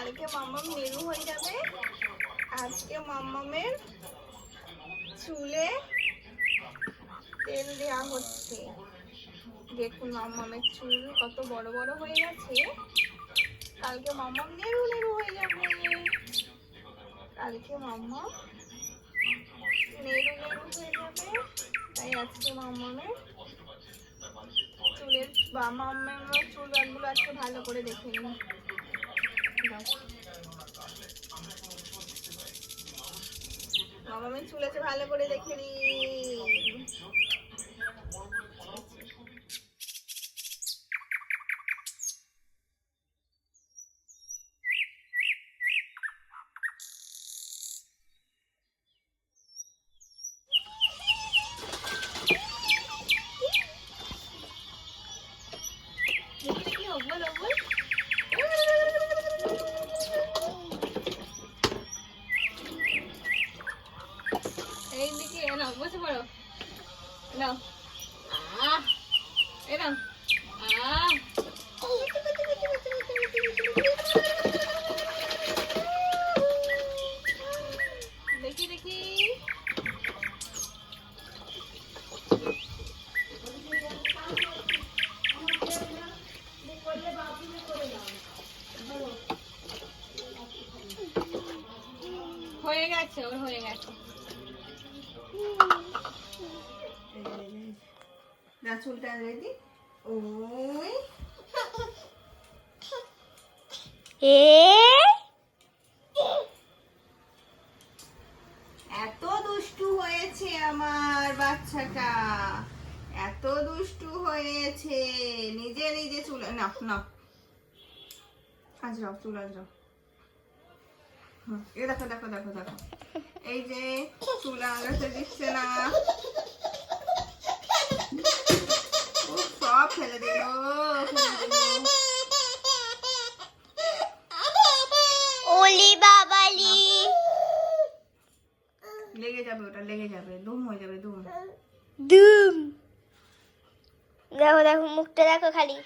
কালকে মাম্মাম নেরু হয়ে যাবে। আজকে মাম্মামের চুলে তেল দেওয়া হচ্ছে। দেখুন মাম্মামের চুল কত বড় বড় হয়ে গেছে। কালকে মাম্মাম নেরু নেরু হয়ে যাবে। কালকে মাম্মা নেরু নেরু হয়ে যাবে। তাই আজকে মাম্মামের চুলের বা মাম্মামের চুল বানগুলো আজকে ভালো করে দেখে নিন। মামামের চুলেছে ভালো করে দেখে নিন নাও বসে পড়ো। নাও। এই নাও। দেখি দেখি। হয়ে গেছে ওর হয়ে গেছে। না চুলটা রেডি ওই। এ? এত দুষ্টু হয়েছে আমার বাচ্চাটা। এত দুষ্টু হয়েছে। নিজে নিজে চুল না না। আজরাও চুল আজরাও হুম, এই দেখো দেখো দেখো দেখো। এই যে চুল আগাতে দিচ্ছে না। সব ফেলে দিল। ওলি বাবালি। লেগে যাবে ওটা লেগে যাবে। দুম হয়ে যাবে দুম। দুম। দেখো দেখো মুখটা দেখো খালি।